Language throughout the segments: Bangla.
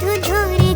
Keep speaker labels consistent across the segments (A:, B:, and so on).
A: to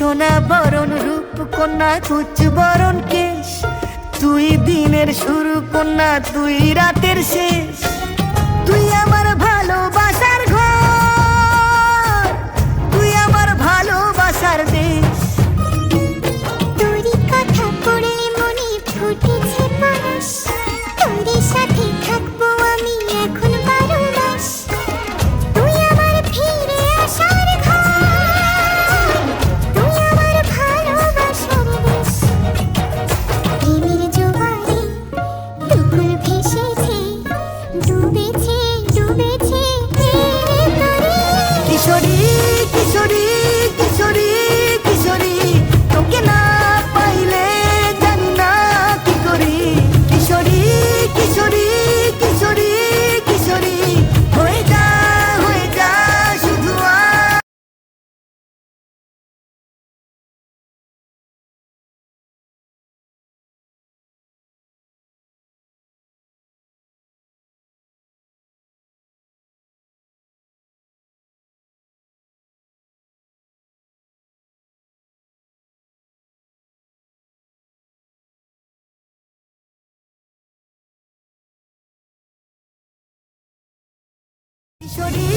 A: সোনা বরণ রূপ কন্যা কুচ বরণ কেশ। তুই দিনের শুরু কন্যা তুই রাতের শেষ। তুই சொல்லி